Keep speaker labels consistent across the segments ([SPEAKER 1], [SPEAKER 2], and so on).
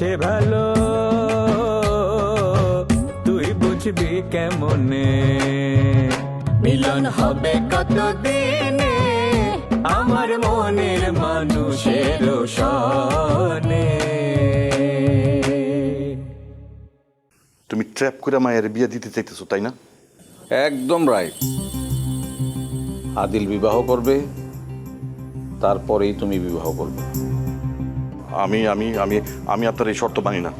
[SPEAKER 1] সে ভালো। তুই বুঝবি কেমনে? মিলন হবে কতদিনে? আমার মনের মানুষের সনে
[SPEAKER 2] তুমি ট্র্যাপ করে মায়ের বিয়ে দিতে চাইতেছো তাই না?
[SPEAKER 3] একদম রাইট আদিল বিবাহ করবে তারপরেই তুমি বিবাহ করবে।
[SPEAKER 2] আমি আমি আমি আমি আপনার এই শর্ত মানি না।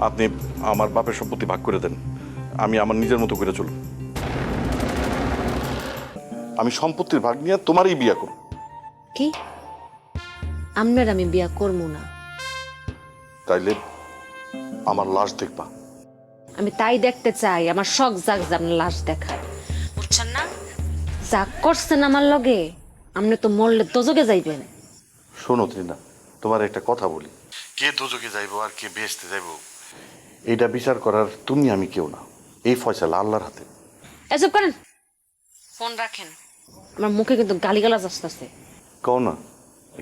[SPEAKER 2] আপনি আমার বাপের সম্পত্তি ভাগ করে দেন। আমি আমার নিজের মতো করে চলুন। আমি সম্পত্তির ভাগ নিয়ে তোমারই বিয়ে করব।
[SPEAKER 4] কি? আপনার আমি বিয়া করব না।
[SPEAKER 2] তাইলে আমার লাশ দেখবা।
[SPEAKER 4] আমি তাই দেখতে চাই আমার শখ জাগ যে আপনার লাশ দেখায় বুঝছেন না? যা করছেন আমার লগে আপনি তো মরলে দোজগে যাইবেন।
[SPEAKER 2] শোনো ত্রিনা। তোমার একটা কথা বলি। কে দুজকে যাইবো আর কে বেহেস্তে যাইবো? এটা বিচার করার তুমি আমি কেউ না। এই ফয়সালা আল্লাহর হাতে।
[SPEAKER 4] এসব করেন। ফোন রাখেন। আমার মুখে কিন্তু গালিগালাজ আসতেছে।
[SPEAKER 2] কও না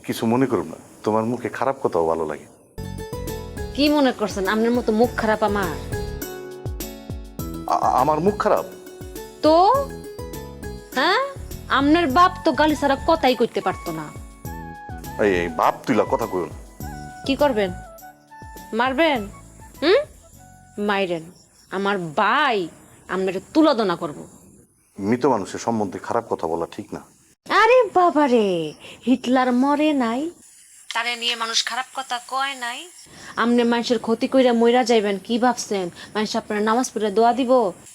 [SPEAKER 2] কিছু মনে করো না। তোমার মুখে খারাপ কথাও ভালো লাগে।
[SPEAKER 4] কি মনে করছেন? আপনার মতো মুখ খারাপ আমার।
[SPEAKER 2] আ- আমার মুখ খারাপ?
[SPEAKER 4] তো? হ্যাঁ? আপনার বাপ তো গালি ছাড়া কথাই করতে পারতো না।
[SPEAKER 2] এই এই বাপ তুইলা কথা কইও না।
[SPEAKER 4] কি করবেন? মারবেন? হুম? মাইরেন। আমার ভাই আপনার তুলাদনা করব।
[SPEAKER 2] মৃত মানুষের সম্বন্ধে খারাপ কথা বলা ঠিক না।
[SPEAKER 4] আরে বাবারে হিটলার মরে নাই। তারে নিয়ে মানুষ খারাপ কথা কয় নাই। আপনি মানুষের ক্ষতি কইরা মইরা যাইবেন কি ভাবছেন? মানুষ আপনার নামাজ পড়ে দোয়া দিব।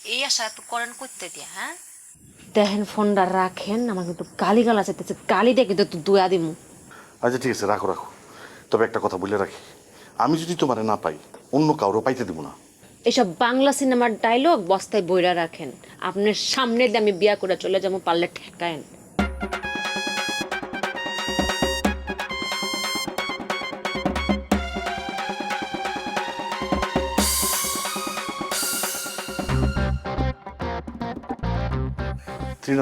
[SPEAKER 4] এই আশা এত করেন করতে দিয়া হ্যাঁ? দেখেন ফোনটা রাখেন আমার কিন্তু গালি গালা চাইতেছে গালি দিয়ে কিন্তু দোয়া দিব
[SPEAKER 2] আচ্ছা ঠিক আছে রাখো রাখো। তবে একটা কথা বলে রাখি। আমি যদি তোমারে না পাই অন্য কাউরও পাইতে দিব না।
[SPEAKER 4] এসব বাংলা সিনেমার ডায়লগ বস্তায় বইরা রাখেন। আপনার সামনে দিয়ে আমি বিয়া করে চলে যাব পারলে ঠেকায়েন।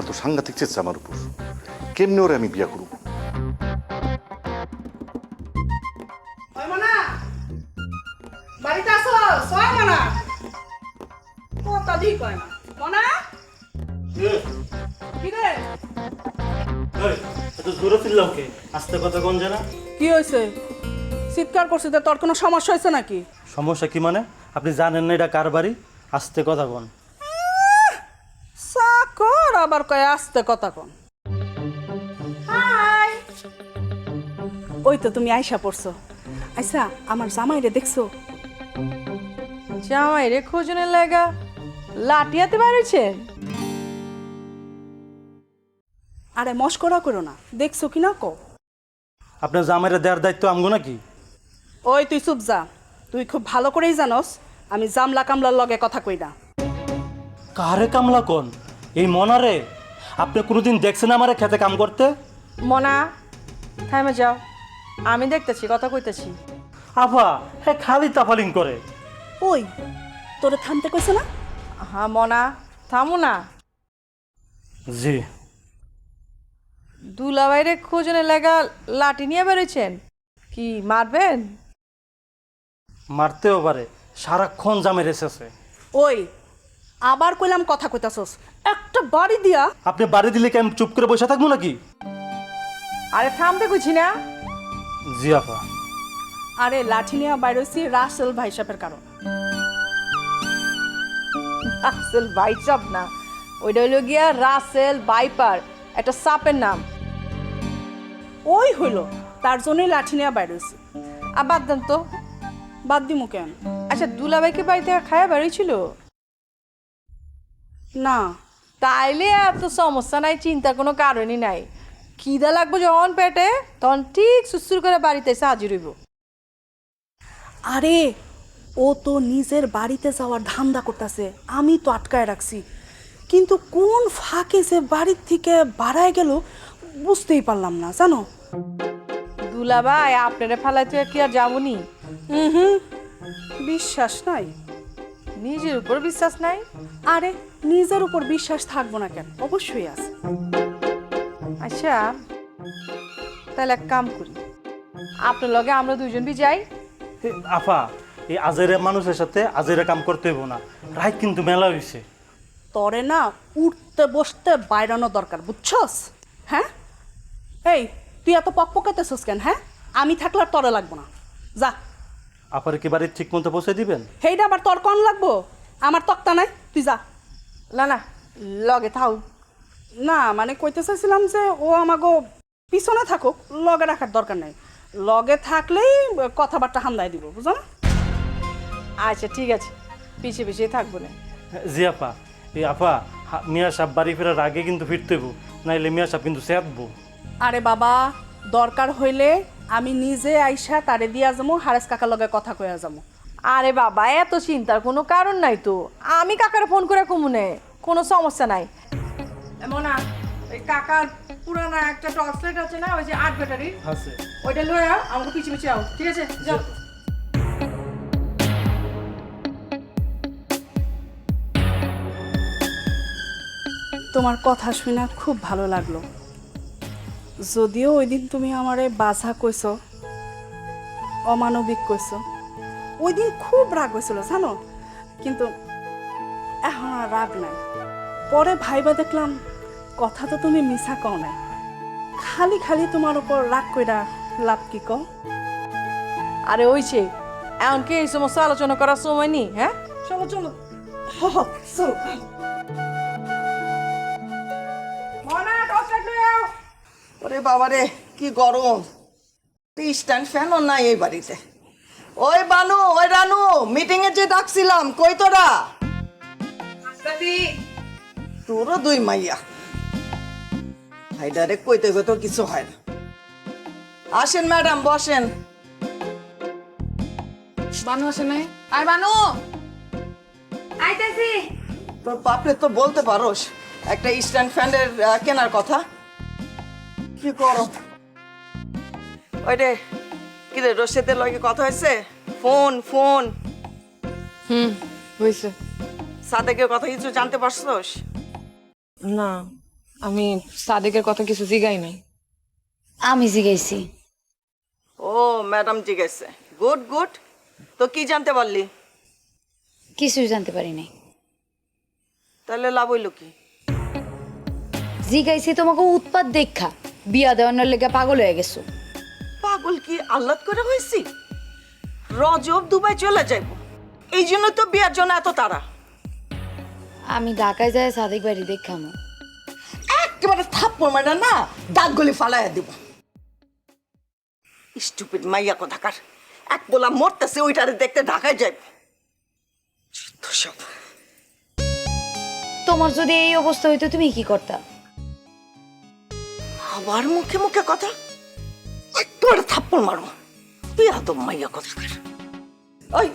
[SPEAKER 2] তো সাংঘাতিক চেয়েছে আমার উপর। কেমনে ওরে আমি বিয়া করব?
[SPEAKER 5] কথা দি কয় না। মনা? কি রে?
[SPEAKER 6] এই, ফিরলাম কে? আস্তে কথা কোন জানা?
[SPEAKER 5] কি হয়েছে? চিৎকার করছিস তো তোর কোনো সমস্যা হয়েছে নাকি?
[SPEAKER 6] সমস্যা কি মানে? আপনি জানেন না এটা কার বাড়ি? আস্তে কথা কোন।
[SPEAKER 5] চাকর আবার কয় আস্তে কথা কন। হাই। ওই তো তুমি আয়সা পড়ছো। আচ্ছা আমার জামাইরে দেখছ।
[SPEAKER 7] জামাই রে খোঁজনের লাগা। লাটিয়াতে বাড়িছেন
[SPEAKER 5] আরে মস্করা করো না দেখছ কি না কো?
[SPEAKER 6] আপনার জামাইরা দেওয়ার দায়িত্ব আমগো নাকি?
[SPEAKER 5] ওই তুই চুপ যা তুই খুব ভালো করেই জানোস আমি জামলা কামলার লগে কথা কই না।
[SPEAKER 6] কারে কামলা কোন? এই মনারে? আপনি কোনোদিন দেখছেন আমারে খেতে কাম করতে?
[SPEAKER 7] মনা থামে যাও। আমি দেখতেছি কথা কইতেছি।
[SPEAKER 6] আফা হ্যাঁ খালি তাফালিং করে।
[SPEAKER 5] ওই তোরে থামতে কইছে না?
[SPEAKER 7] হ্যাঁ মনা থামো না।
[SPEAKER 6] জি।
[SPEAKER 7] দুলা বাইরে খোঁজনের লাগা লাঠি নিয়ে বেরোচ্ছেন কি মারবেন?
[SPEAKER 6] মারতেও পারে সারাক্ষণ জামের এসেছে
[SPEAKER 5] ওই আবার কইলাম কথা কইতাছস। একটা বাড়ি দিয়া
[SPEAKER 6] আপনি বাড়ি দিলে কি আমি চুপ করে বসে থাকব নাকি?
[SPEAKER 7] আরে থামতে কইছি না।
[SPEAKER 6] জি আপা।
[SPEAKER 5] আরে লাঠি নিয়ে বাইরেছি রাসেল ভাই সাহেবের কারণ।
[SPEAKER 7] রাসেল বাইচাপ না। ওইটা হইল গিয়া রাসেল বাইপার একটা সাপের নাম।
[SPEAKER 5] ওই হইল তার জন্যই লাঠি নিয়ে বাইরেছি
[SPEAKER 7] আর বাদ দেন তো
[SPEAKER 5] বাদ দিমু কেন?
[SPEAKER 7] আচ্ছা দুলাভাইকে বাড়িতে খায়া বেরোইছিল
[SPEAKER 5] না।
[SPEAKER 7] তাইলে এত সমস্যা নাই চিন্তার কোনো কারণই নাই। খিদা লাগবে যখন পেটে তখন ঠিক সুসুর করে বাড়িতে এসে হাজির হইব।
[SPEAKER 5] আরে ও তো নিজের বাড়িতে যাওয়ার ধান্দা করতেছে আমি তো আটকায় রাখছি। কিন্তু কোন ফাঁকে যে বাড়ির থেকে বাড়ায় গেল বুঝতেই পারলাম না জানো?
[SPEAKER 7] দুলাভাই আপনারা ফেলাইতে কি আর যাবনি
[SPEAKER 5] হুম হুম বিশ্বাস নাই।
[SPEAKER 7] নিজের উপর বিশ্বাস নাই?
[SPEAKER 5] আরে নিজের উপর বিশ্বাস থাকব না কেন? অবশ্যই আছে।
[SPEAKER 7] আচ্ছা তাহলে এক কাম করি। আপনার লগে আমরা দুইজন বি যাই।
[SPEAKER 6] আফা এই আজেরে মানুষের সাথে আজেরে কাম করতে হইব না। রাইত কিন্তু মেলা হয়েছে
[SPEAKER 5] তরে না উঠতে বসতে বাইরানো দরকার বুঝছস? হ্যাঁ? এই তুই এত পকপকাতেছস কেন হ্যাঁ? আমি থাকলে আর তরে লাগবো না। যা।
[SPEAKER 6] আপারে কি বাড়ির ঠিক মতো পৌঁছে দিবেন?
[SPEAKER 5] সেইটা আবার তর কন লাগবো? আমার তক্তা নাই তুই যা।
[SPEAKER 7] না না লগে থাও।
[SPEAKER 5] না মানে কইতে চাইছিলাম যে ও আমাগো পিছনে থাকুক লগে রাখার দরকার নাই। লগে থাকলেই কথাবার্তা হামদায় দিব বুঝো না?
[SPEAKER 7] আচ্ছা ঠিক আছে। পিছিয়ে পিছিয়ে থাকব না।
[SPEAKER 6] জি আপা। এই আপা হা- মিয়া সাহেব বাড়ি ফেরার আগে কিন্তু ফিরতে হইব নাইলে মিয়া সাহেব কিন্তু সেঁতবো।
[SPEAKER 5] আরে বাবা দরকার হইলে আমি নিজে আইসা তারে দিয়া যাব হারেস কাকার লগে কথা কইয়া যাব
[SPEAKER 7] আরে বাবা এত চিন্তার কোনো কারণ নাই তো। আমি কাকারে ফোন করে কমুনে কোনো সমস্যা নাই। এমনা ওই কাকার পুরানা একটা টর্চ লাইট আছে না ওই যে আট ব্যাটারি
[SPEAKER 6] আছে।
[SPEAKER 7] ওইটা লয়ে আও আমাকে পিছিয়ে পিছিয়ে আও। ঠিক আছে যাও।
[SPEAKER 5] তোমার কথা শুনে খুব ভালো লাগল। যদিও ওই দিন তুমি আমারে বাধা কইছ অমানবিক কইছ ওই দিন খুব রাগ হয়েছিল জানো? কিন্তু এখন আর রাগ নাই। পরে ভাইবা দেখলাম কথা তো তুমি মিছা কও নাই। খালি খালি তোমার উপর রাগ কইরা লাভ কি কও?
[SPEAKER 7] আরে ওইছে এমনকি এই সমস্ত আলোচনা করার সময় নি হ্যাঁ? চলো চলো। মনা
[SPEAKER 8] ওরে বাবারে কি গরম। স্ট্যান্ড ফ্যানও নাই এই বাড়িতে। ওই বানু ওই রানু মিটিং এ যে ডাকছিলাম কই তোরা? তোরও দুই মাইয়া। ভাই ডাইরেক্ট কইতে কইতে কিছু হয় না। আসেন ম্যাডাম বসেন।
[SPEAKER 7] বানু আসে নাই? আয় বানু।
[SPEAKER 9] আইতাছি।
[SPEAKER 8] তোর বাপরে তো বলতে পারোস একটা স্ট্যান্ড ফ্যানের কেনার কথা। কি করো? ওই রে কি রে রশিদের লগে কথা হয়েছে? Phone phone.
[SPEAKER 10] হুম হয়েছে।
[SPEAKER 8] সাদেকের কথা কিছু জানতে পারছোস?
[SPEAKER 10] না আমি সাদেকের কথা কিছু জিগাই নাই।
[SPEAKER 9] আমি জিগাইছি।
[SPEAKER 8] ও ম্যাডাম জিজ্ঞেস গুড গুড। তো কি জানতে পারলি?
[SPEAKER 9] কিছুই জানতে পারি নাই।
[SPEAKER 8] তাহলে লাভ হইল কি?
[SPEAKER 9] জিগাইছি তোমাকে উৎপাত দেখা। বিয়া দেওয়ানোর লেগে পাগল হয়ে গেছো।
[SPEAKER 8] পাগল কি আহ্লাদ করে হয়েছি? রজব দুবাই চলে যাইব। এই জন্য তো বিয়ার জন্য এত তারা
[SPEAKER 9] আমি ঢাকায় যাই সাদিক বাড়ি দেখামো
[SPEAKER 8] একেবারে থাপ্পড় মারা না দাগ গলি ফালাইয়া দিব। স্টুপিড মাইয়া কথাকার? এক বলা মরতেছে ওইটারে দেখতে ঢাকায় যাইব সব।
[SPEAKER 9] তোমার যদি এই অবস্থা হইতো তুমি কি করতা?
[SPEAKER 8] আবার মুখে মুখে কথা? একবারে থাপ্পড় মারবো তুই এত মাইয়া কথাকার ওই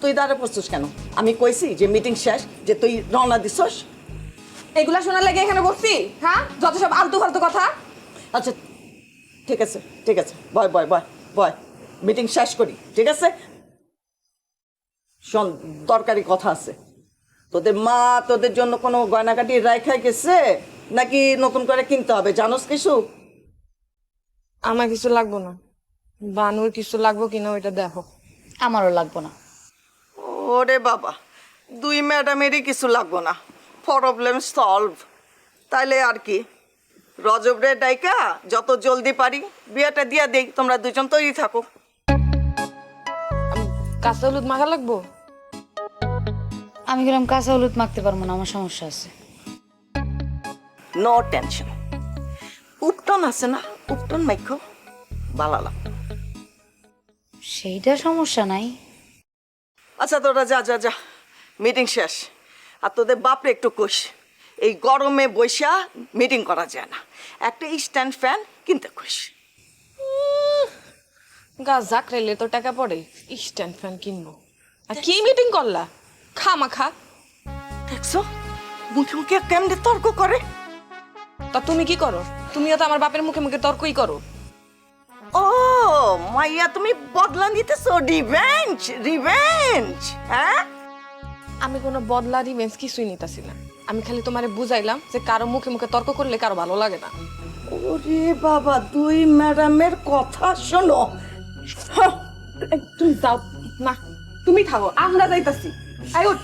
[SPEAKER 8] তুই দাঁড়া পড়ছিস কেন? আমি কইছি যে মিটিং শেষ, যে তুই রওনা দিছস।
[SPEAKER 10] এগুলা শোনার লাগে এখানে বসছি? হ্যাঁ? যত সব আলতু ফালতু কথা।
[SPEAKER 8] আচ্ছা ঠিক আছে ঠিক আছে। বয় বয় বয় বয় মিটিং শেষ করি, ঠিক আছে? শোন, দরকারি কথা আছে। তোদের মা তোদের জন্য কোনো গয়নাকাটি রাইখাই গেছে? নাকি নতুন করে কিনতে হবে? জানোস কিছু?
[SPEAKER 10] আমার কিছু লাগবো না। বানুর কিছু লাগবো কিনা ওইটা দেখো।
[SPEAKER 9] আমারও লাগবো না।
[SPEAKER 8] ওরে বাবা দুই ম্যাডামেরই কিছু লাগবো না। প্রবলেম সলভ তাইলে আর কি? রজব রে ডাইকা যত জলদি পারি বিয়েটা দিয়া দেই তোমরা দুজন তৈরি থাকো।
[SPEAKER 10] কাঁচা হলুদ মাখা লাগবো?
[SPEAKER 9] আমি গেলাম কাঁচা হলুদ মাখতে পারব না আমার সমস্যা আছে।
[SPEAKER 8] নো টেনশন উপটন আছে না? উপটন মাইখো বালালাম।
[SPEAKER 9] সেইটা সমস্যা নাই।
[SPEAKER 8] আচ্ছা তোরা যা যা যা। মিটিং শেষ। আর তোদের বাপরে একটু কোষ এই গরমে বৈশা মিটিং করা যায় না। একটা স্ট্যান্ড ফ্যান কিনতে কইস।
[SPEAKER 10] গাছ ঝাঁকড়াইলে তো টাকা পড়ে স্ট্যান্ড ফ্যান কিনবো। আর কি মিটিং করলা? খামা খা।
[SPEAKER 8] দেখছ? মুখে মুখে কেমনে তর্ক করে?
[SPEAKER 10] তা তুমি কি করো? তুমিও তো আমার বাপের মুখে মুখে তর্কই করো।
[SPEAKER 8] ও মাইয়া তুমি বদলা নিতেছো রিভেঞ্জ রিভেঞ্জ হ্যাঁ?
[SPEAKER 10] আমি কোনো বদলা রিভেন্স কিছুই নিতেছি না। আমি খালি তোমারে বুঝাইলাম যে কারও মুখে মুখে তর্ক করলে কারও ভালো লাগে না।
[SPEAKER 8] ওরে বাবা দুই ম্যাডামের কথা শোনো।
[SPEAKER 10] তুমি যাও। না তুমি থাকো আমরা যাইতাছি। আই উঠ।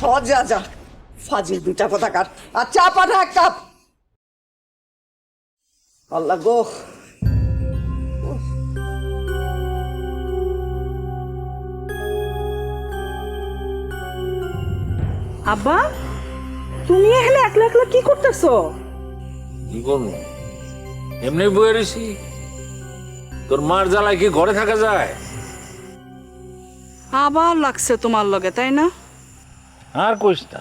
[SPEAKER 8] হ যা যা। ফাজিল দুইটা কথাকার আর চা পাঠা এক কাপ। আল্লাহ গো
[SPEAKER 5] আব্বা তুমি এখানে একলা একলা কি করতেছো?
[SPEAKER 11] কি করব এমনি বয়ে রয়েছি তোর মার জ্বালায় কি ঘরে থাকা যায়?
[SPEAKER 5] আবার লাগছে তোমার লগে তাই না?
[SPEAKER 11] আর কইস না।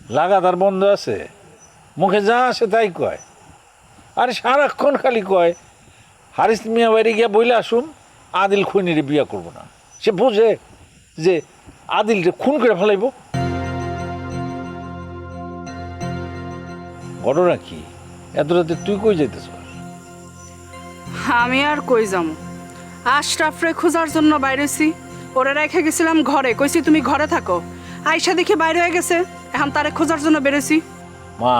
[SPEAKER 11] লাগাতার বন্ধ আছে। মুখে যা আসে তাই কয়। আরে সারাক্ষণ খালি কয় হারিস মিয়া বাড়ি গিয়া বইলে আসুন আদিল খুনিরে বিয়া করব না। সে বোঝে যে আদিলরে খুন করে ফেলাইব। ঘটনা কি? এত রাতে তুই কই যাইতেছ?
[SPEAKER 5] আমি আর কই যাম? আশরাফরে খোঁজার জন্য বাইরেছি। ওরে রেখে গেছিলাম ঘরে। কইছি তুমি ঘরে থাকো। আয়সা দেখি বাইরে হয়ে গেছে। এখন তারে খোঁজার জন্য বেরেছি।
[SPEAKER 11] মা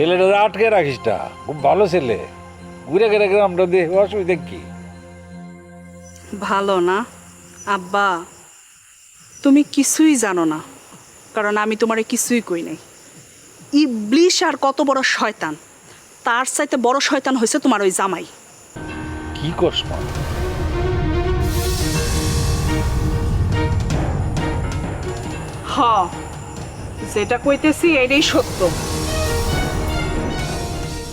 [SPEAKER 11] ছেলেটা আটকে রাখিস টা খুব ভালো ছেলে। ঘুরে ঘুরে গ্রামটা দিয়ে অসুবিধা কি?
[SPEAKER 5] ভালো না। আব্বা তুমি কিছুই জানো না কারণ আমি তোমারে কিছুই কই নাই। ইবলিশ আর কত বড় শয়তান। তার চাইতে বড় শয়তান হয়েছে তোমার ওই জামাই।
[SPEAKER 11] কি করস মা?
[SPEAKER 5] হ যেটা কইতেছি এটাই সত্য।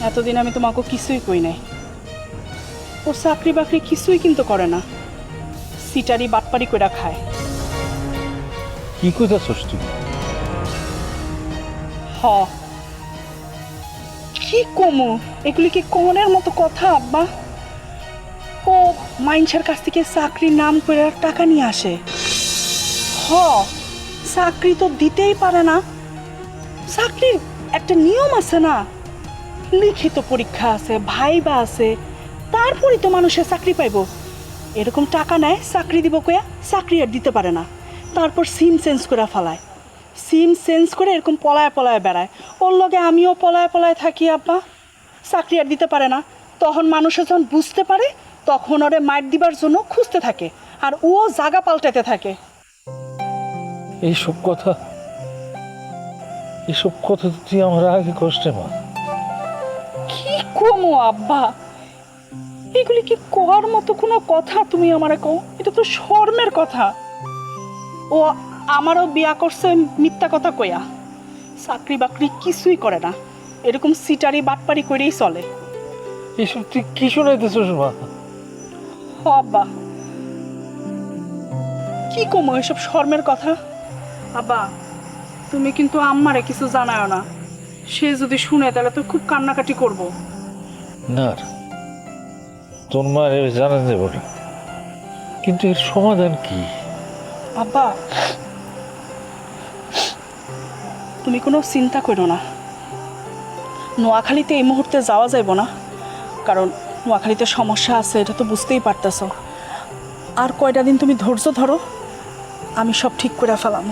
[SPEAKER 5] এতদিন আমি তোমাকে কিছুই কই নাই। ও চাকরি বাকরি কিছুই কিন্তু করে না। সিটারি বাটপারি কইরা খায়।
[SPEAKER 11] কি তুই?
[SPEAKER 5] হ। কি কমু? এগুলি কি কমনের মতো কথা আব্বা? ও মাইনসের কাছ থেকে চাকরির নাম করে টাকা নিয়ে আসে। হ চাকরি তো দিতেই পারে না। চাকরির একটা নিয়ম আছে না? লিখিত পরীক্ষা আছে, ভাইবা আছে তারপরে তো মানুষের চাকরি পাইব। এরকম টাকা নেয়, চাকরি দিব কয়া, চাকরি আর দিতে পারে না। তারপর সিম চেঞ্জ করে ফেলায়। সিম চেঞ্জ করে এরকম পলায় পলায় বেড়ায়। ওর লগে আমিও পলায় পলায় থাকি, আব্বা। চাকরি আর দিতে পারে না। তখন মানুষে যখন বুঝতে পারে, তখন ওরে মাইট দিবার জন্য খুঁজতে থাকে। আর ও জাগা পাল্টাতে থাকে।
[SPEAKER 11] এইসব কথা এসব কথা তুই আমার আগে কষ্টে মা।
[SPEAKER 5] কমো আব্বা। এগুলি কি কোয়ার মতো কোনো কথা তুমি আমারে কও? এটা তো শর্মের কথা। ও আমারও বিয়া করছে মিথ্যা কথা কইয়া। চাকরি বাকরি কিছুই করে না। এরকম সিটারি বাটপারি করেই চলে।
[SPEAKER 11] এইসব তুই কি শোনাইতেছস মা
[SPEAKER 5] আব্বা। কি কমো এসব শর্মের কথা? আব্বা তুমি কিন্তু আম্মারে কিছু জানায় না। সে যদি শুনে তাহলে তো খুব কান্নাকাটি করব।
[SPEAKER 11] না তোর জানা যাব না কিন্তু এর সমাধান কি?
[SPEAKER 5] আব্বা তুমি কোনো চিন্তা করো না। নোয়াখালীতে এই মুহূর্তে যাওয়া যাইব না কারণ নোয়াখালীতে সমস্যা আছে এটা তো বুঝতেই পারতেছ। আর কয়টা দিন তুমি ধৈর্য ধরো আমি সব ঠিক করে ফেলাম।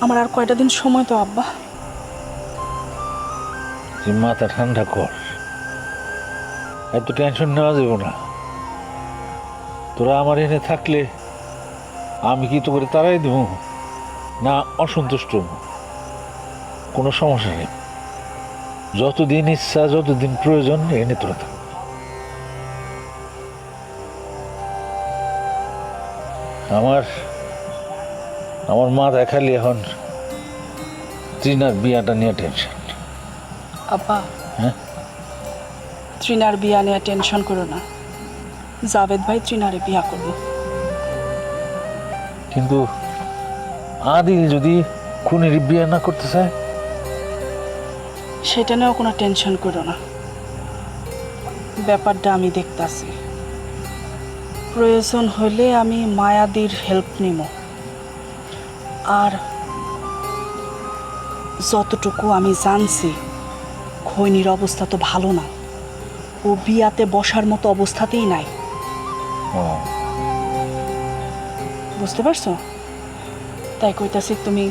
[SPEAKER 5] আমার আর কয়টা দিন সময় তো আব্বা।
[SPEAKER 11] মাথা ঠান্ডা কর। এত টেনশন নেওয়া যাব না। তোরা আমার এনে থাকলে আমি কি তো করে তারাই দেব? না অসন্তুষ্ট। কোনো সমস্যা নেই। যতদিন ইচ্ছা যতদিন প্রয়োজন এনে তোরা থাক। আমার আমার মাথায় খালি এখন ট্রিনার বিয়াটা নিয়ে টেনশন
[SPEAKER 5] আব্বা
[SPEAKER 11] হ্যাঁ?
[SPEAKER 5] ত্রিনার বিয়া নিয়ে টেনশন করো না। জাভেদ ভাই ত্রিনারে বিয়া করব।
[SPEAKER 11] কিন্তু আদিল যদি খুনির বিয়ে না করতে চায়?
[SPEAKER 5] সেটা নিয়েও কোনো টেনশন করো না। ব্যাপারটা আমি দেখতাছি। প্রয়োজন হলে আমি মায়াদির হেল্প নিব আর যতটুকু আমি জানছি খৈনির অবস্থা তো ভালো না। ও বিয়াতে বসার মতো অবস্থাতেই নাই। বুঝতে পারছ? তাই কইতাছি তুমি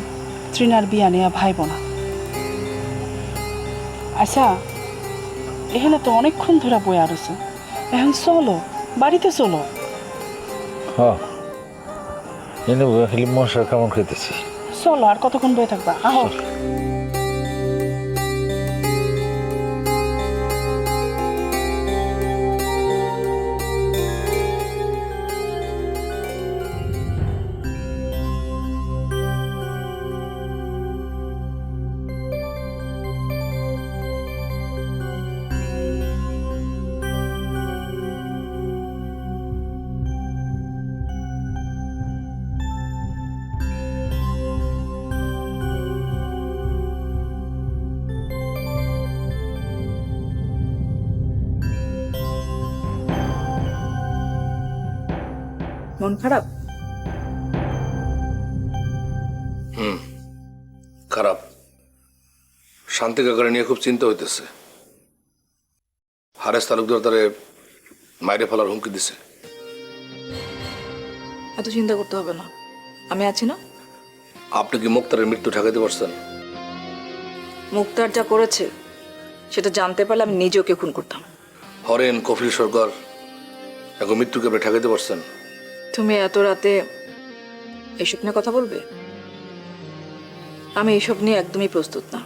[SPEAKER 5] তৃণার বিয়া নেয়া ভাইব না। আচ্ছা এখানে তো অনেকক্ষণ ধরে বই আরছে এখন চলো বাড়িতে চলো।
[SPEAKER 11] খালি মশার খেতেছি
[SPEAKER 5] চলো আর কতক্ষণ বয়ে থাকবা? আহ।
[SPEAKER 12] মন খারাপ?
[SPEAKER 13] খারাপ। শান্তি কাকারে নিয়ে খুব চিন্তা হইতেছে। হারেস তালুকদার তারে মাইরে ফেলার হুমকি দিছে।
[SPEAKER 12] এত চিন্তা করতে হবে না। আমি আছি না?
[SPEAKER 13] আপনি কি মুক্তারের মৃত্যু ঠেকাইতে পারছেন?
[SPEAKER 12] মুক্তার যা করেছে সেটা জানতে পারলে আমি নিজে ওকে খুন করতাম।
[SPEAKER 13] হরেন কফিল সরকার এখন মৃত্যুকে আপনি ঠেকাইতে পারছেন?
[SPEAKER 12] তুমি এত রাতে এসব নিয়ে কথা বলবে? আমি এসব নিয়ে একদমই প্রস্তুত না।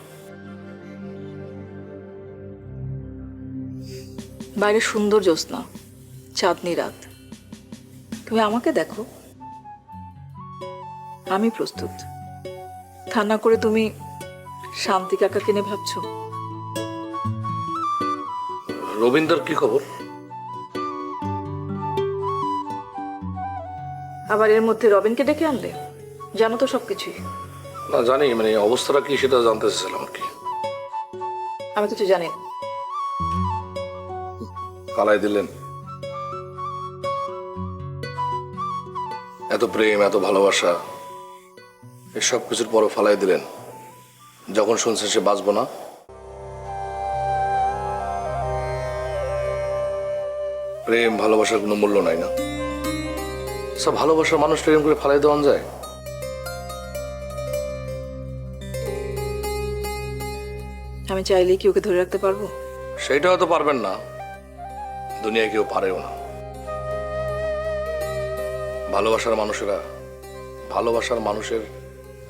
[SPEAKER 12] বাইরে সুন্দর জ্যোৎস্না, চাঁদনি রাত। তুমি আমাকে দেখো। আমি প্রস্তুত। তা না করে তুমি শান্তি কাকা কিনে ভাবছ?
[SPEAKER 13] রবীন্দ্র কি খবর?
[SPEAKER 12] আবার এর মধ্যে রবিনকে ডেকে আনলে? জানো তো সবকিছুই।
[SPEAKER 13] না জানি মানে অবস্থাটা কি সেটা জানতে চাইছিলাম আর কি।
[SPEAKER 12] আমি কিছু জানি না।
[SPEAKER 13] পালাই দিলেন। এত প্রেম এত ভালোবাসা এসব কিছুর পরও ফালাই দিলেন। যখন শুনছেন সে বাঁচবো না। প্রেম ভালোবাসার কোনো মূল্য নাই না। সব ভালোবাসার মানুষ প্রেম করে ফালাই দেওয়া যায়?
[SPEAKER 12] আমি চাইলেই কি ওকে ধরে রাখতে পারব?
[SPEAKER 13] সেইটা হয়তো পারবেন না। দুনিয়ায় কেউ পারেও না। ভালোবাসার মানুষেরা ভালোবাসার মানুষের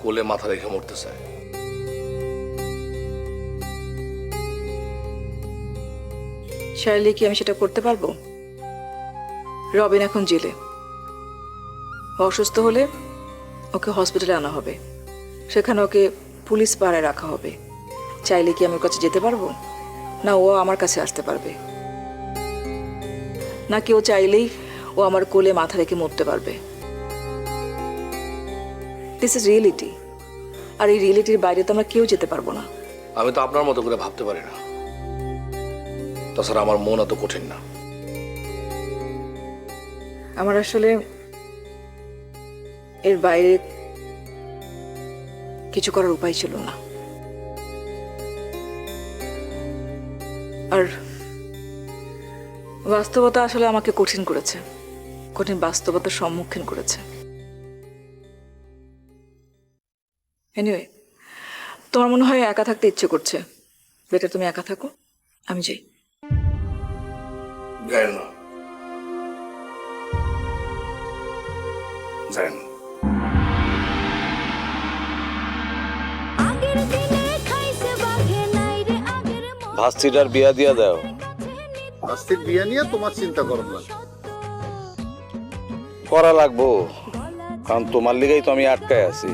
[SPEAKER 13] কোলে মাথা রেখে মরতে চায়।
[SPEAKER 12] চাইলে কি আমি সেটা করতে পারব? রবিন এখন জেলে। অসুস্থ হলে ওকে হসপিটালে আনা হবে। সেখানে ওকে পুলিশ পাড়ায় রাখা হবে। চাইলে কি আমি ওর কাছে যেতে পারব? না ও আমার কাছে আসতে পারবে। না কেউ চাইলেই ও আমার কোলে মাথা রেখে মরতে পারবে? দিস ইজ রিয়েলিটি আর এই রিয়েলিটির বাইরে তো আমরা কেউ যেতে পারব না।
[SPEAKER 13] আমি তো আপনার মতো করে ভাবতে পারি না। তাছাড়া আমার মন এত কঠিন না।
[SPEAKER 12] আমার আসলে এর বাইরে কিছু করার উপায় ছিল না। আর বাস্তবতা আসলে আমাকে কঠিন করেছে, কঠিন বাস্তবতার সম্মুখীন করেছে। এনিওয়ে তোমার মনে হয় একা থাকতে ইচ্ছে করছে? বেটার তুমি একা থাকো, আমি যাই।
[SPEAKER 13] না না
[SPEAKER 3] ভাস্তিটার বিয়া দিয়া দাও।
[SPEAKER 14] আস্তির বিয়ে নিয়ে তোমার চিন্তা করো না
[SPEAKER 3] করা লাগবো কারণ তোমার লিগেই তো আমি আটকায় আছি।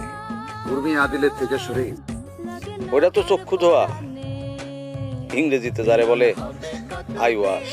[SPEAKER 14] উর্মি আদিলের থেকে সরে
[SPEAKER 3] ওটা তো চক্ষু ধোয়া। ইংরেজিতে যারে বলে আই ওয়াশ।